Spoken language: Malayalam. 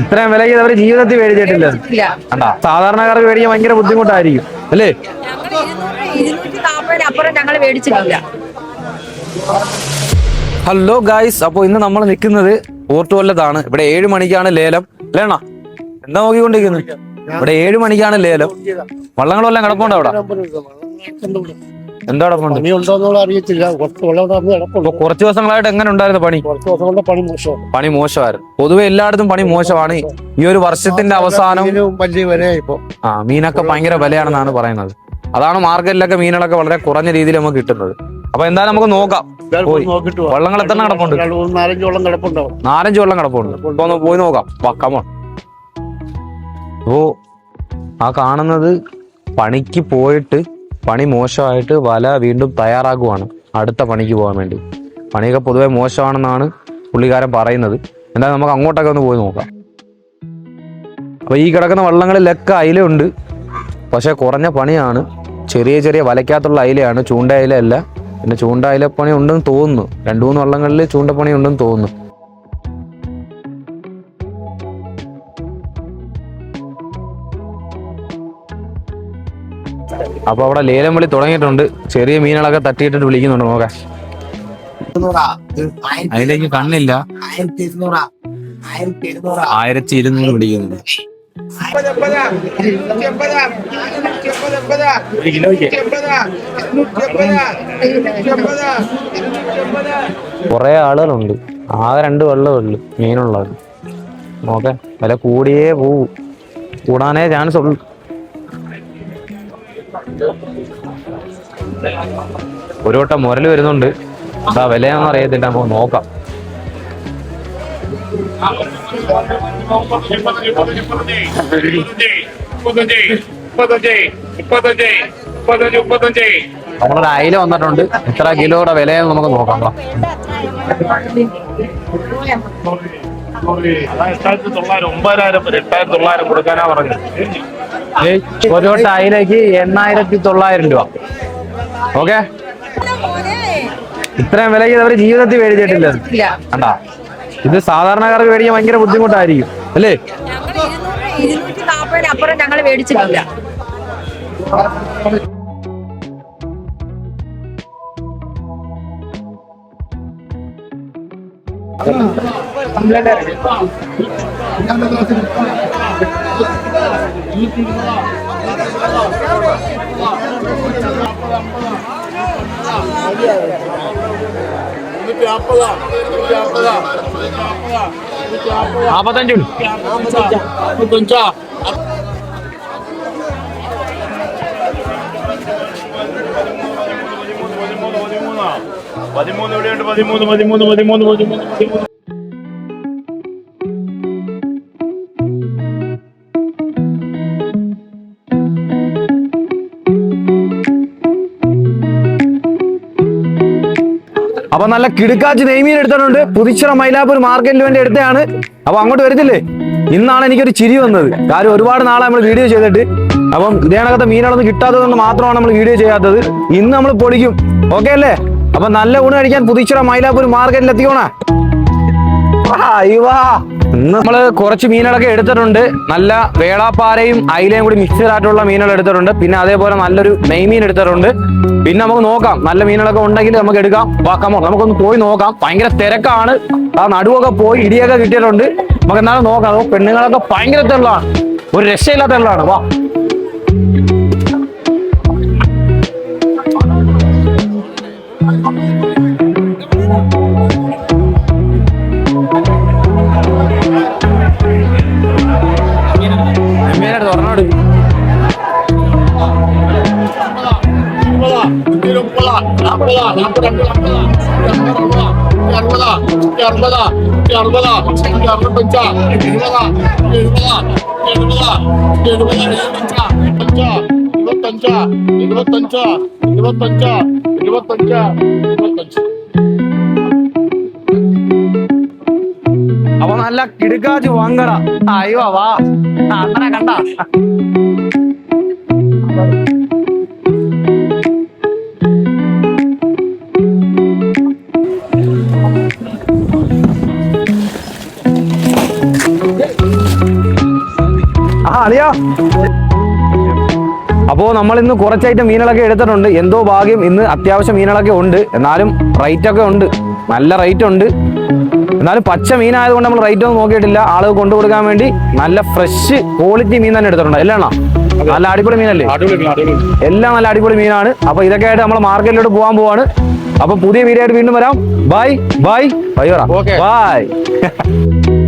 ഇത്രയും വിലയ്ക്ക് അവർ ജീവിതത്തിൽ മേടിച്ചിട്ടില്ല. സാധാരണക്കാർക്ക് മേടിക്കാൻ ഭയങ്കര ബുദ്ധിമുട്ടായിരിക്കും. അല്ലേ? അപ്പുറം ഞങ്ങൾ മേടിച്ചിട്ടില്ല. ഹലോ ഗായ്സ് അപ്പോൾ ഇന്ന് നമ്മൾ നിൽക്കുന്നത് പോർട്ടുകൊല്ലത്താണ് ഇവിടെ ഏഴ് മണിക്കാണ് ലേലം. ലേണ എന്താ നോക്കിക്കൊണ്ടിരിക്കുന്നത് ഇവിടെ ഏഴ് മണിക്കാണ് ലേലം. വള്ളങ്ങളെല്ലാം കിടപ്പുണ്ടോ അവിടെ? എന്താ കിടപ്പുണ്ട് പണി? ഉണ്ടോന്നുള്ള അറിയത്തില്ല. കുറച്ച് ദിവസങ്ങളായിട്ട് എങ്ങനെ ഉണ്ടായിരുന്നു പണി? കുറച്ച് ദിവസം കൊണ്ട് പണി മോശമാണ്. പണി മോശമായിരുന്നു. പൊതുവെ എല്ലായിടത്തും പണി മോശമാണ്. ഈ ഒരു വർഷത്തിന്റെ അവസാനം വലിയ വില ഇപ്പൊ. ആ മീനൊക്കെ ഭയങ്കര വിലയാണെന്നാണ് പറയുന്നത്. അതാണ് മാർക്കറ്റിലൊക്കെ മീനുകളൊക്കെ വളരെ കുറഞ്ഞ രീതിയിൽ നമുക്ക് കിട്ടുന്നത്. അപ്പൊ എന്തായാലും നമുക്ക് നോക്കാം. പോയി. വള്ളങ്ങൾ എത്ര കിടപ്പുണ്ട്? നാലഞ്ച് വെള്ളം കിടപ്പുണ്ടാവും. നാലഞ്ച് വെള്ളം കിടപ്പുണ്ട്. ഇപ്പൊ ഒന്ന് പോയി നോക്കാം. പക്കമോ ഓ ആ കാണുന്നത് പണിക്ക് പോയിട്ട് പണി മോശമായിട്ട് വല വീണ്ടും തയ്യാറാക്കുവാണ് അടുത്ത പണിക്ക് പോകാൻ വേണ്ടി. പണിയൊക്കെ പൊതുവെ മോശമാണെന്നാണ് പുള്ളിക്കാരൻ പറയുന്നത്. എന്തായാലും നമുക്ക് അങ്ങോട്ടൊക്കെ ഒന്ന് പോയി നോക്കാം. അപ്പൊ ഈ കിടക്കുന്ന വള്ളങ്ങളിലൊക്കെ അയിലുണ്ട്. പക്ഷെ കുറഞ്ഞ പണിയാണ്. ചെറിയ ചെറിയ വലയ്ക്കകത്തുള്ള അയിലയാണ്. ചൂണ്ട അയിലല്ല പിന്നെ ചൂണ്ട അയിലപ്പണി പണി ഉണ്ടെന്ന് തോന്നുന്നു. രണ്ടു മൂന്ന് വള്ളങ്ങളിൽ ചൂണ്ടപ്പണി ഉണ്ടെന്ന് തോന്നുന്നു. അപ്പൊ അവിടെ ലേലം വിളി തുടങ്ങിയിട്ടുണ്ട്. ചെറിയ മീനുകളൊക്കെ തട്ടിയിട്ടിട്ട് വിളിക്കുന്നുണ്ട് നോക്കാൻ അതിലേക്ക് കണ്ണില്ല. ആയിരത്തി ഇരുന്നൂറാ. ഇരുന്നൂറ്. വിളിക്കുന്നുണ്ട്. കുറെ ആളുകളുണ്ട്. ആകെ രണ്ട് വെള്ളമേ ഉള്ളു മീനുള്ളത്. നോക്കെ വില കൂടിയേ പോവൂ. കൂടാനേ ചാൻസ് ഉള്ളു. ഒരു വട്ടം മുരൽ വരുന്നുണ്ട്. എന്താ വിലയാണെന്ന് അറിയത്തില്ല. നമുക്ക് നോക്കാം. നമ്മളൊരു അയില വന്നിട്ടുണ്ട്. എത്ര കിലോയുടെ വിലയെന്ന് നമുക്ക് നോക്കാം. എട്ടായിരത്തി തൊള്ളായിരം ഒമ്പതിനായിരം വരെ എട്ടായിരത്തി തൊള്ളായിരം കൊടുക്കാനാ പറഞ്ഞത്. ഒരു ടൈനക്ക് എണ്ണായിരത്തി തൊള്ളായിരം രൂപ. ഓക്കെ? ഇത്രയും വിലയ്ക്ക് അവർ ജീവിതത്തിൽ മേടിച്ചിട്ടില്ല. കണ്ടാ? ഇത് സാധാരണക്കാർക്ക് മേടിക്കാൻ ഭയങ്കര ബുദ്ധിമുട്ടായിരിക്കും. അല്ലേ? ഇരുന്നൂറ്റി നാൽപ്പതിനപ്പുറം ഞങ്ങൾ മേടിച്ചിട്ടില്ല. നാപ്പത്തഞ്ചു പതിമൂന്ന് എവിടെയുണ്ട് പതിമൂന്ന്. പതിമൂന്ന് പതിമൂന്ന് പതിമൂന്ന് പതിമൂന്ന്. അപ്പൊ നല്ല കിടുക്കാച്ച് നെയ്മീൻ എടുത്തിട്ടുണ്ട്. പുതിച്ചിറ മൈലാപ്പൂർ മാർക്കറ്റിന് വേണ്ടി എടുത്തതാണ്. അപ്പൊ അങ്ങോട്ട് വരത്തില്ലേ? ഇന്നാണ് എനിക്കൊരു ചിരി വന്നത്. കാര്യം ഒരുപാട് നാളെ നമ്മൾ വീഡിയോ ചെയ്തിട്ട്. അപ്പം ഇതേണകത്തെ മീനുകളൊന്നും കിട്ടാത്തതുകൊണ്ട് മാത്രമാണ് നമ്മൾ വീഡിയോ ചെയ്യാത്തത്. ഇന്ന് നമ്മൾ പൊളിക്കും. ഓക്കെ അല്ലേ? അപ്പൊ നല്ല ഊണ് കഴിക്കാൻ പുതിച്ചിറ മൈലാപ്പൂർ മാർക്കറ്റിൽ എത്തിക്കോണേ നമ്മൾ കുറച്ച് മീനുകളൊക്കെ എടുത്തിട്ടുണ്ട്. നല്ല വേളാപ്പാരയും അയിലയും കൂടി മിക്സഡ് ആയിട്ടുള്ള മീനുകൾ എടുത്തിട്ടുണ്ട്. പിന്നെ അതേപോലെ നല്ലൊരു നെയ്മീൻ എടുത്തിട്ടുണ്ട്. പിന്നെ നമുക്ക് നോക്കാം. നല്ല മീനുകളൊക്കെ ഉണ്ടെങ്കിൽ നമുക്ക് എടുക്കാം. വാക്കാമോ നമുക്കൊന്ന് പോയി നോക്കാം. ഭയങ്കര തിരക്കാണ്. ആ നടുവൊക്കെ പോയി ഇടിയൊക്കെ കിട്ടിയിട്ടുണ്ട്. നമുക്ക് എന്നാലും നോക്കാം. പെണ്ണുങ്ങളൊക്കെ ഭയങ്കര തെള്ളാണ് ഒരു രക്ഷയില്ലാത്ത തെള്ളാണ് വാ. ഇരുപത്തഞ്ച് ഇരുപത്തഞ്ച് ഇരുപത്തഞ്ച് ഇരുപത്തഞ്ച് ഇരുപത്തഞ്ച് അപ്പൊ നല്ല കിടുക്കാച്ച് വാങ്ങട. അയ്യോ വാ. അണ്ണനെ കണ്ട. അളിയാ അപ്പോ നമ്മൾ ഇന്ന് കുറച്ചായിട്ട് മീനുകളൊക്കെ എടുത്തിട്ടുണ്ട്. എന്തോ ഭാഗ്യം ഇന്ന് അത്യാവശ്യം മീനുകളൊക്കെ ഉണ്ട്. എന്നാലും റേറ്റ് ഒക്കെ ഉണ്ട്. നല്ല റേറ്റ് ഉണ്ട്. എന്നാലും പച്ച മീനായതുകൊണ്ട് നമ്മൾ റേറ്റ് ഒന്നും നോക്കിയിട്ടില്ല. ആളുകൾ കൊണ്ടു കൊടുക്കാൻ വേണ്ടി നല്ല ഫ്രഷ് ക്വാളിറ്റി മീൻ തന്നെ എടുത്തിട്ടുണ്ട്. അല്ലേ അണ്ണാ? നല്ല അടിപൊളി മീനല്ലേ. എല്ലാം നല്ല അടിപൊളി മീനാണ്. അപ്പൊ ഇതൊക്കെ ആയിട്ട് നമ്മൾ മാർക്കറ്റിലോട്ട് പോകാൻ പോവാണ്. അപ്പൊ പുതിയ വീഡിയോ ആയിട്ട് വീണ്ടും വരാം. Bye bye bye. ബൈ